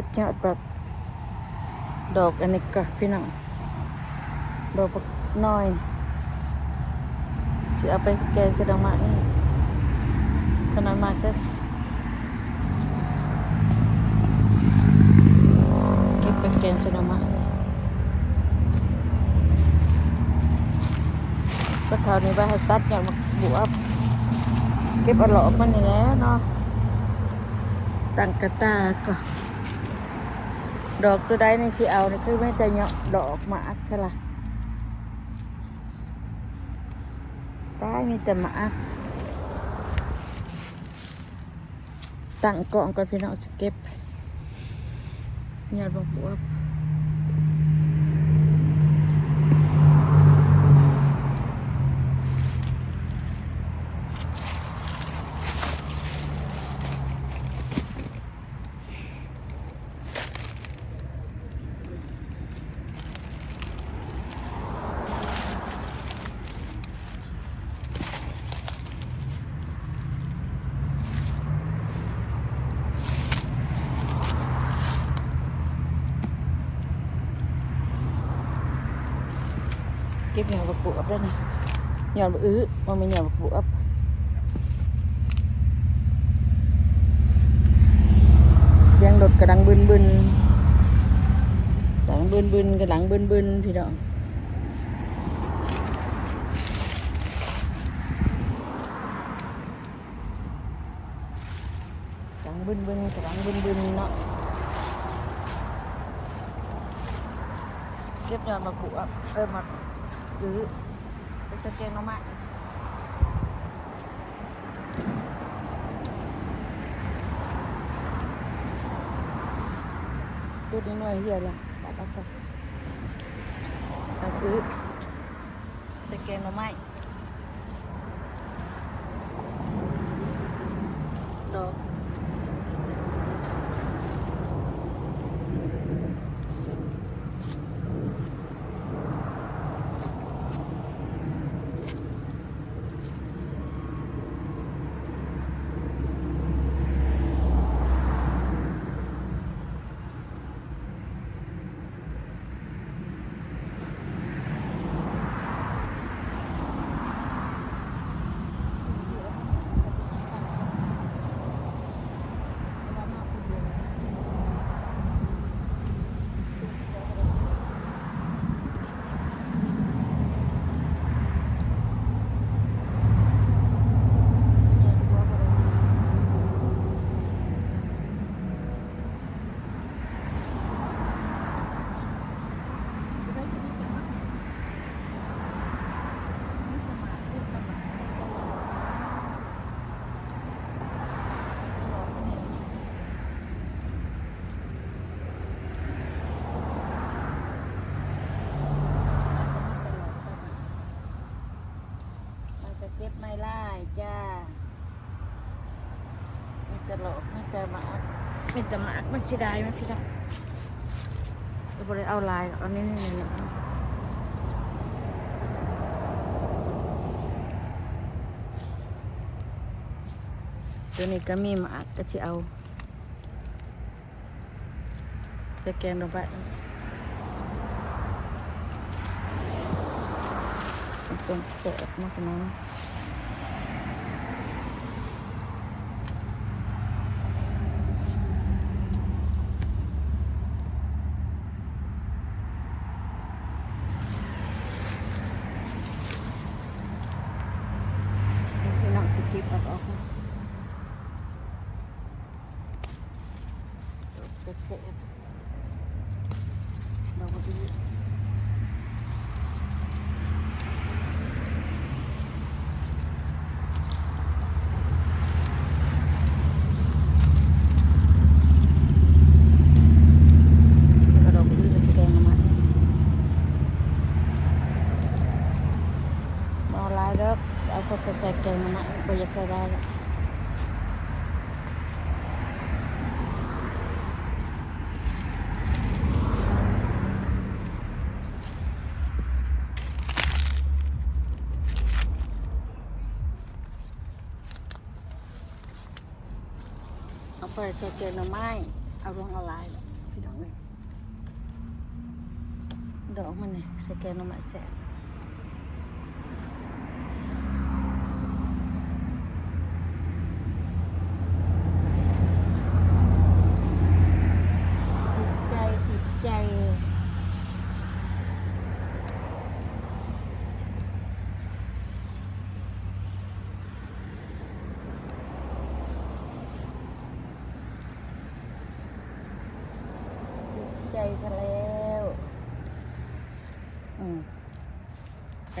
ก็บยอดแบบดอกอันนี้ก็พี่น้องดอกบักน้อยสิเอาไปแกงเสดอกไม้ขนาดมากก็เก็บไปแกงเสดอกไม้ก็เท่านี้ไปให้ตัดยอดบักบวบเก็บเอาหลอกมันนี่แหล้วเนาะตั้งกระตาก็ ดอกตัวใดในสีเอานี่คือไม่แต่เนาะดอกหมากใช่ละตายมีแต่หมากตั้งกล่องก่อนพี่น้องสเก็บยอดบงบวบเก็ บยอดบงบวบด้วยนะยอดบอื้อมันไม่ยอดบงบวบเสียงรถกระดังบึนบึนดังบึนบึนกระดังบึนบึนพี่น้องดังบึนบึนกระดังบึนบึนเนาะเก็บยอดมาปลูกอะเออมาซื้อ ไปสแกงน้องไม้ตัวนี้หน่อยเดียวละตัดเอาไปเอาซื้อสแกงน้องไม้ดอก มันจะเก็บไม่ไล่ จ้ามีแต่หลอกมีแต่หมากมีแต่หมากมันชิได้ไหมพี่ดาเราบริเอาลายเอานี่นี่นี่ตัวนี้ก็มีหมากก็จะเอาสแกนลงไปมันเป็นเศษมากกว่านั้นพี่ motor cycle na kuya Ferrara. Ang para sa kaya naman, arong alay. Pinangin. Doon này sẽ sa kaya mai sa'yo.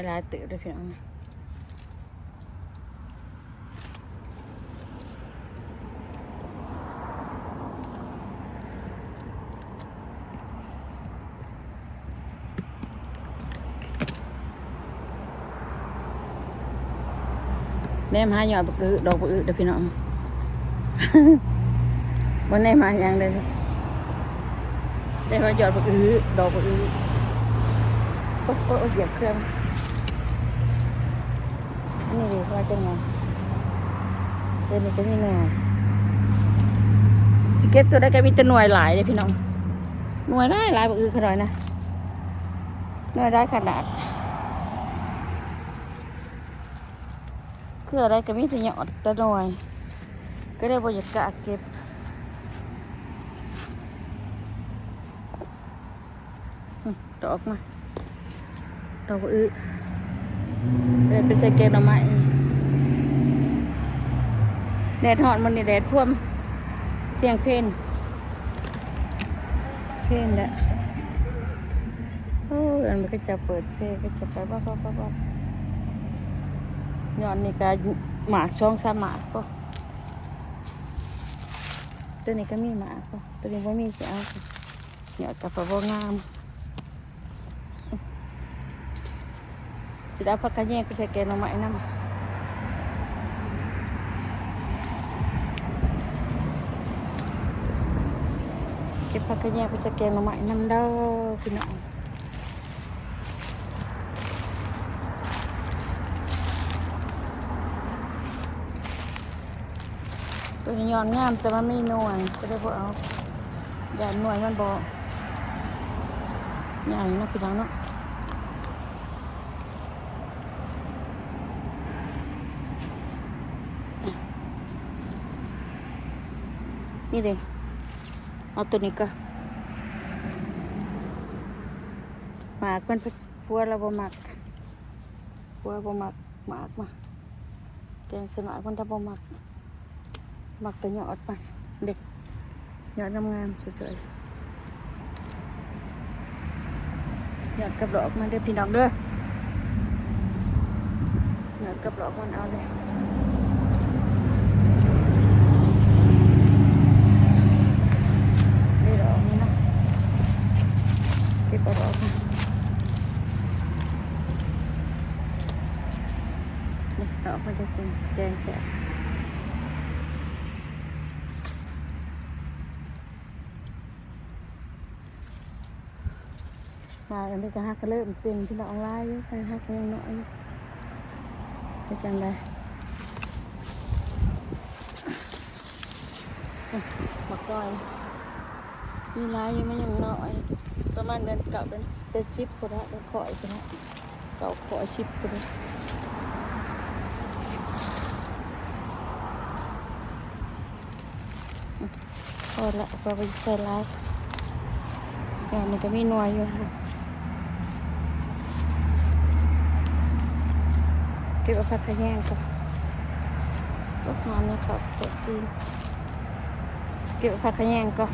เวลาตื่นด้วยพี่น้องนะแม่มาหยอดกือดอกกือเด้อพี่น้องบนแน่มาอย่างเดียวได้มาหยอดกือดอกกือโอ้โอ้เหยียบเครื่อง อันนี่ดีว่าจังไงเดี๋ยวนี้ก็มีหน่วยสเก็ตตัวได้ก็มีแต่หน่วยหลายเลยพี่น้อง หน่วยได้หลายบักอื้อขนาดนะ หน่วยได้ขนาดคืออะไรก็มีแต่หยอดแต่หน่วย ก็ได้บรรยากาศเก็บดอกมาดอกอื้อ เดินไปใส่แกงหน่อไม้แดดหอนมันนี่แดดท่วมเสียงเพลนเพลนแหละโอ้ยมันก็จะเปิดเพลงก็จะไปบ้าบ้าบ้าบ้าย้อนนี่ก็หมากช่องสามหมากก็ตัวนี้ก็มีหมากก็ตัวนี้ก็มีจะเอาหยอดกับปะงาม สิได้พักกันแยกไปใส่แกงหน่อไม้น้ำเก็บพักกันแยกไปใส่แกงหน่อไม้น้ำเด้อพี่น้องตัวนี้ย้อนงามแต่มันไม่หน่วยก็ได้พวกเอาอย่าหน่วยมันบอกใหญ่นะพี่น้องเนาะ นี่เลยเอาตัวนี้ก็หมากมันพัวเราบ่หมักพัวบ่หมักหมากมาแกงสนอยมันจะบ่หมักหมักแต่หยอดไปเด็กยอดงามสวยๆยอดกับดอกมันเด้อพี่น้องเด้อหยอดกับดอกมันเอาเลย นี่ดอกนี่นะเก็บเอาดอกมานี่ดอกมันจะเส้นแดงแฉะมา อันนี้ก็ฮักก็เริ่มเป็นที่เราเอาไล่อยู่ฮักยังน้อยไปจังไดหมักก้อยมีไลายยังไม่ยังน้อยประมาณเดือนเก่าเดือนเดือนสิบคนละเดือนข่อยคนละเก่าข่อยสิบคนละพอละพอไปใส่ไลายอย่างนี้ก็มีน่วยอยู่ ก็บเอาผักขะแยงก่อนรดน้ำนะครับเปิดตีนเก็บเอาผักขะแยงก่อน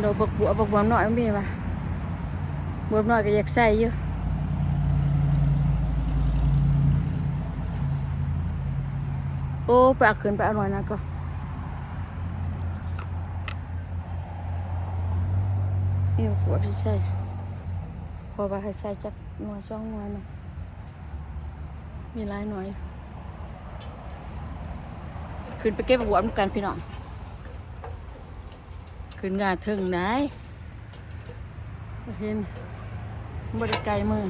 เราบักบัวบักบัวน้อยมันมีป่ะบัวน้อยก็อยากใส่อยู่โอ้ไปเอาขึ้นไปเอาหน่อยนะก็นี่บักบัวที่ใส่ พอไปให้ใส่จักหน่วยช่องหน่วยน่อยมีลายหน่วยขึ้นไปเก็บบักบัวเหมือนกันพี่น้องขึ้นงาถึงไหนเห็นบริไกลมือ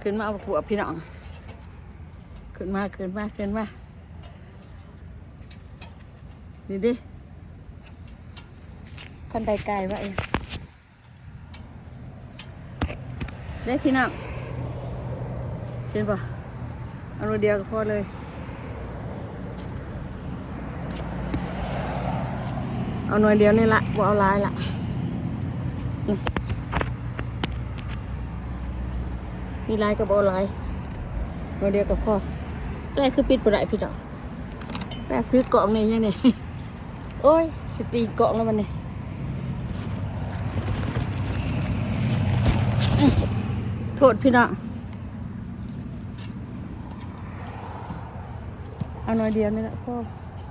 ขึ้นมาเอาผัวพี่น้อง ขึ้นมาขึ้นมาขึ้นมานี่ดิ คันใดไกลวะเองเด็กพี่น้องเห็นปะเอาโรเดียวก็พอเลยเอาหน่วยเดียวนี่ละบ่เอาลายละมีลายก็บ่เอาลายหน่วยเดียวก็พอแรกคือปิดบ่ได้พี่ดอกแรกถือกล่องนี่ยังไงโอ้ยสิตีกล่องแล้วมันเนี่อื้อ โทษพี่น้องเอาหน่อยเดียวนี่แหละพ่อ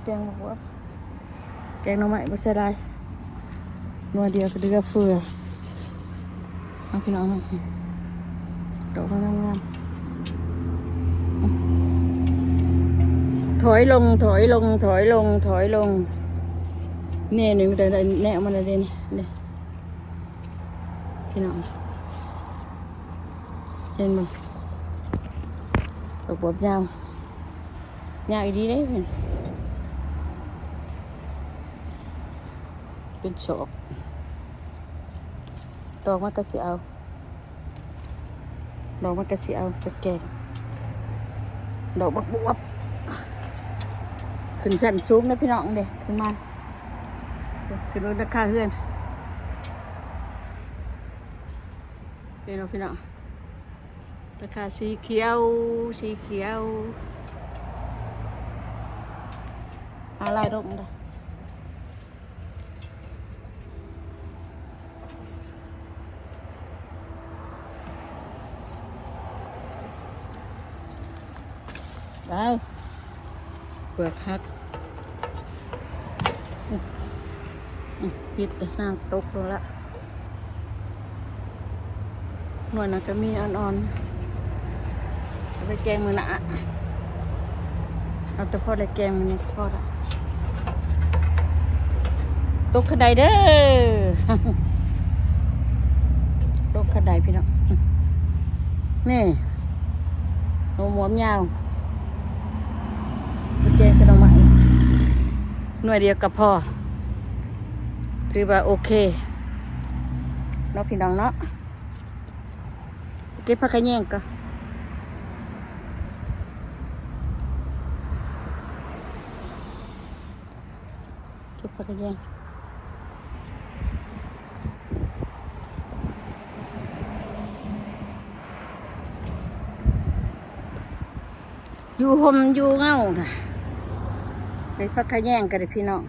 แกงบอกว่าแกงหน่อไม้ไม่ใช่ได้หน่วยเดียวก็เดือเฟือเอาพี่น้องมาดอกงามงามๆถอยลงถอยลง ถอยลง ถอยลงเนี่ยนี่มันได้แนวมันเลยนี่นี่พี่น้องเดอกบวบยวพี่นเป็นโฉบดอก มันก็สิเอาดอกมันก็สิเอาไปแกงดอกบักบวบขึ้นสั่นสูงนะพี่น้องเด็ขึ้นมาขึ้นรถราคาเฮือนพี่น้องพี่น้อง ราคาสีเขียวสีเขียวอะไรดอกเด้ไปเปลือกหักอื้ออื้อพิษจะสร้างตกลงละหน่วยนั้นก็มีอ่อนๆ ไปแกงมือหนะเอาแต่พอได้แกงมือนี้พอละตกขดายเด้อตกขดายพี่น้องนี่หัวหมวมยาวแกงสนอไม้หน่วยเดียวกับพอถือว่าโอเคเนาะพี่น้องเนาะเก็บผักขะแยงก็เก็บผังอยู่ห่มอยู่เงาน่ะในพักขะแย่งกันเลยพี่น้อง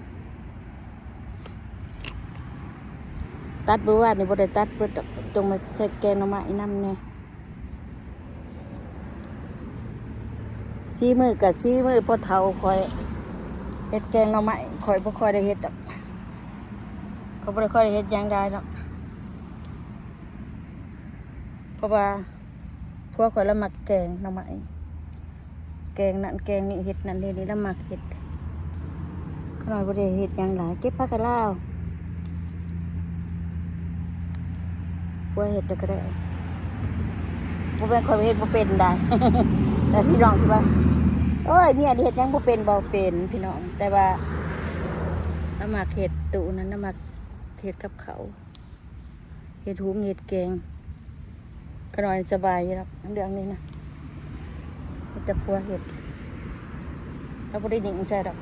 ตัดบื่อว่านี่บ่ได้ตัดเบื่อดจงมาใส่แกน่อไม้น้ำเนี่ยซีมือกับซีมือพอเท่าคอย เฮ็ดแกงหน่อไม้คอยบ่ค่อยได้เฮ็ดดอกเขาบ่ได้ค่อยได้เฮ็ดหยังได้ดอกเพราะว่าพวกคอยละมักแกงหน่อไม้แกงนั่นแกงนี่เฮ็ดนั่นเฮ็ดนี่ละมักเฮ็ดขน่อยบริเฮ็ดหยังหลายเก็บผักกะลาวบัวเฮ็ดก็ได้บ่เป็นคนเฮ็ดบ่เป็นได้แต่พี่น้องที่ว่า โอ้ยเนี่ยเฮ็ดยังบ่เป็นบ่เป็นพี่น้อง แต่ว่าน้ำมักเฮ็ดตุนั้นน้ำมักเฮ็ดกับเขาเฮ็ดหุงเฮ็ดแกงขน่อยสบายอยู่แล้วเรื่องนี้นะแต่พัวเฮ็ดเราบ่ได้หนิงใส่ดอก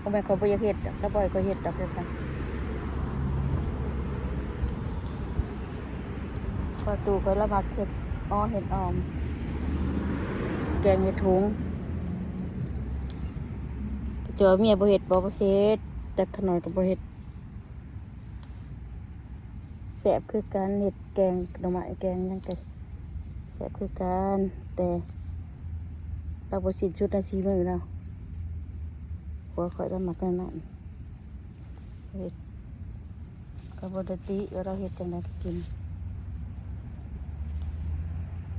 ผมเป็นคนบ่อยากเฮ็ดดอกแล้วบ่อยก็เฮ็ดดอกเดี๋ยวซั่นพอตูก็ละมักเฮ็ดอ้อเฮ็ดออม แกงเฮ็ดถุง เจอเมียบ่เฮ็ดบ่เฮ็ดแต่ขนอยก็บ่เฮ็ดแซ่บคือการเฮ็ดแกงหน่อไม้แกงยังก็แซ่บคือกันแต่เราบ่สิ้นสุดนาทีมือแล้วหัวข่อยละมักนั่นนั่นเฮ็ดกับบไดติเราเฮ็ดจังไดก็กิน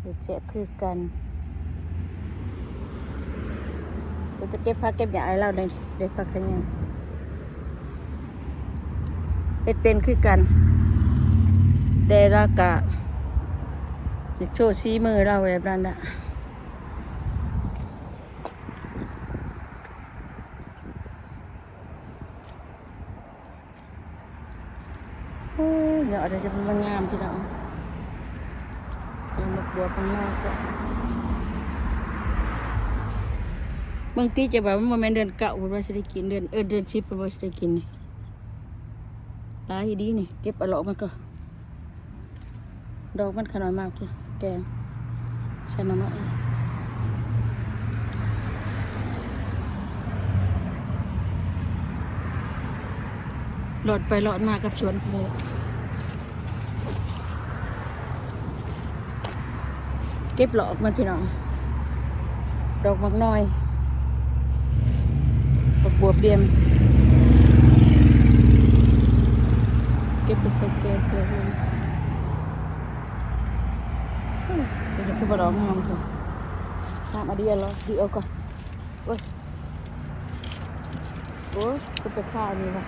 เฮ็ดแซ่บคือกัน ก็จะเก็บผ้าเก็บหญ้าให้เราได้ได้ผักขยังเฮ็ดเป็นคือกันแต่ละกะอยากโชว์ซีมือเราแบบนั้นนะเดี๋ยวเราจะเป็นงามพี่น้องเดี๋วมาบวชข้างนอกก็ บางทีจะแบบว่ามันแม่นเดือนเก่าว่าจะได้กินเดือนเออเดือนสิบว่าจะได้กินนี่หลายดีนี่เก็บอลอกมันก็ดอกมันขนาดมากเลยแกงใส่น้ำมันหลอดไปหลอดมากับสวนไปเลยเก็บหลอกมันพี่น้อง ดอกมักน้อย บวบเดียม เก็บไปใส่แกงเลยเดี๋ยวคือบร้องงามเถอะตามมาดีแล้วดีเอาก่อนโอ้ยโอ้ยก็ไปฆ่าอันี่วะ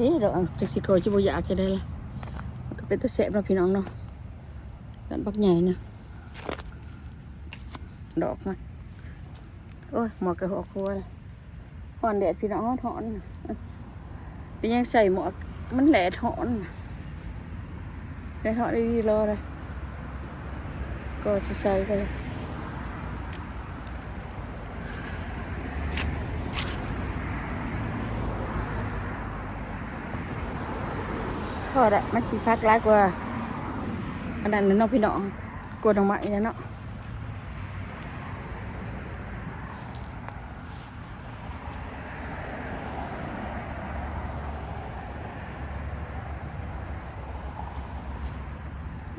นี่ดอกจักสิโกจิบอยากจะได้ละก็เป็นตะแสบเนาพี่น้องเนาะกันบักใหญ่นะ ดอกมันโอ้ยหมอกกระหอกครัวเลยหอนแดดพี่น้องหอนหอนน่ะเป็นยังใส่หมอกมันแหลถอนแหลถอนดีๆรอเลยก็จะใส่ไปเลยพอละมันสีพักร้ายกว่าอันนั้นเนาะพี่น้องกลัวดอกไม้เนาะ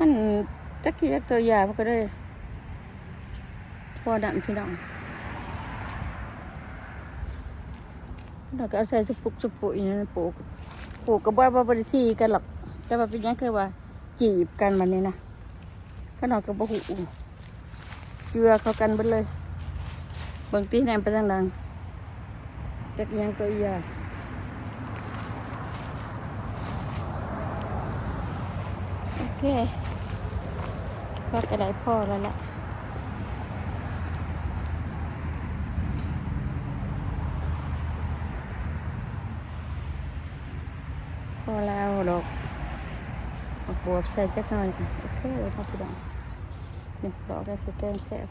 มัน จักกี้จักตัวยามันก็ได้พอดันพี่น้องเราก็เอาใส่สุปุกสุปุยอย่างนั้นปลูกปลูกก็บ่บ่บ่ได้ที่กันหรอก แต่ว่าเป็นยังคือว่า จีบกันมันนี่นะก็นอกก็บ่หูเจือเข้ากันเบิดเลยเบิ่งตีแหนมไปทางดังจักอิหยังตัวยาโอเค ก็กระไดพ่อแล้วล่ะพอแล้วดอกเอาบวบใส่จักหน่อยโอเคเลยครับพี่น้องนี่ดอกได้สแกงแซ่บ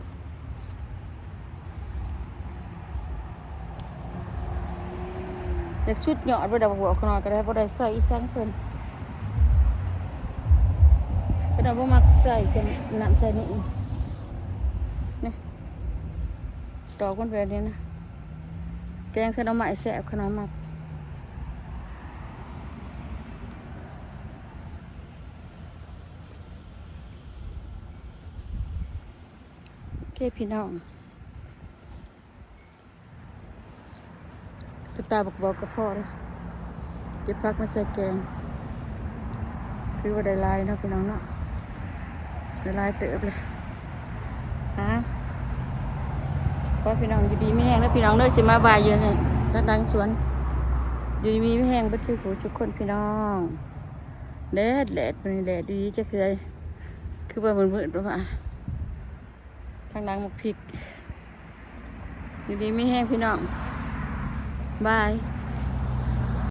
เด็กชุดหยอดไปดอกบัวขนอยก็ได้บ่ได้ใส่อีสังเพิ่น เราบ่มักใส่กันน้ำใส่นี่อีกนี่ดอกมันแบบนี้นะ แกงใส่น้ำไม้แซ่บขนาดมากโอเคพี่น้องกระตาบอกบอกกับพ่อเลยเก็บพักมาใส่แกง คือว่าได้ลายนะพี่น้องเนาะ ได้ลายเติบเลยฮะพอพี่น้องอยู่ดีไม่แห้งแล้วพี่น้องเด้อสิมาบายอยู่นี่ดังดังสวน อยู่ดีมีไม่แห้งบัดคือผู้ทุกคนพี่น้องแดดแดดมันแดดดีจะคืออะไรคือว่ามันมืดๆประมาณทางดังหมกพริก อยู่ดีไม่แห้งพี่น้องบาย